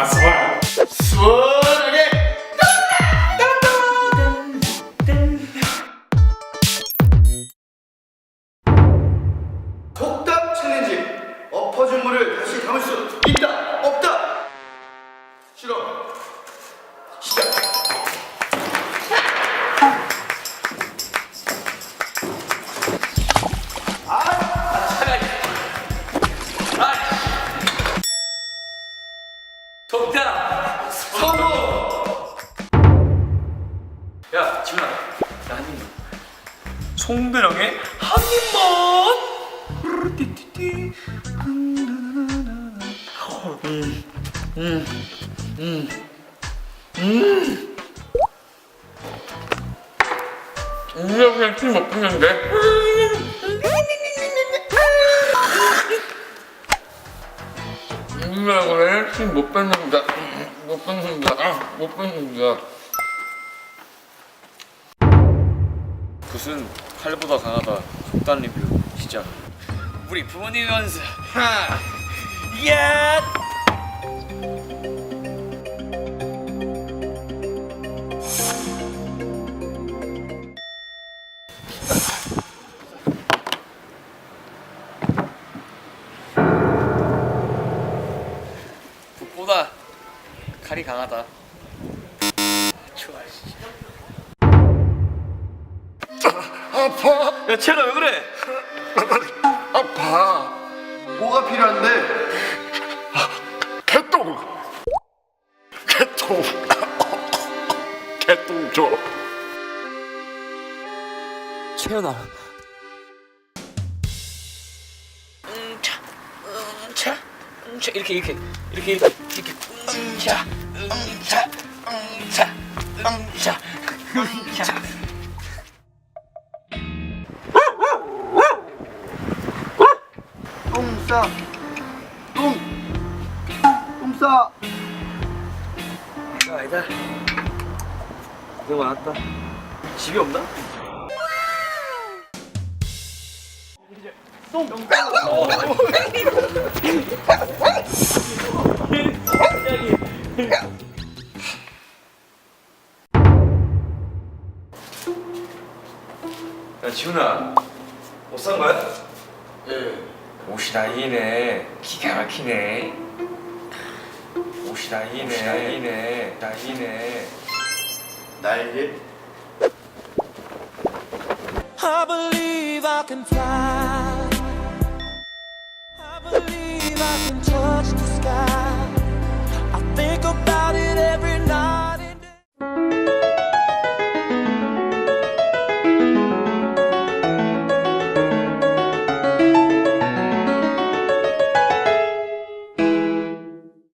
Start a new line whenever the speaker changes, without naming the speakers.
아스
정답! 성공! 야, 지훈아. 나한 입만. 송대령의 한 입만! 띠띠띠. 음, 음, 음, 음. 이거 그냥 티 먹겠는데? 이거 그래? 티못 뺏는다. 못 뺏는다. 아, 못 뺏는다.
굿은 칼보다 강하다. 속단 리뷰 시작.
우리 부모님 연습. 하.
북보다 칼이 강하다.
좋아. 씨.
아파
야, 채가 왜 그래?
아파
뭐가 필요한데
개똥 개똥 개똥 줘
채연아. 응차, 응차, 응차 이렇게 이렇게 이렇게 이렇게 이렇게 응차, 응차, 응차, 응차, 응차.
똥싸 똥 똥싸
이거 아니다. 고생 많았다. 집이 없나?
야 지훈아, 옷 산 거야? 예. 옷이 나이네. 기가 막히네. 옷이 나이네. 나이네. 나이네.
날개
I believe I can fly. I believe I can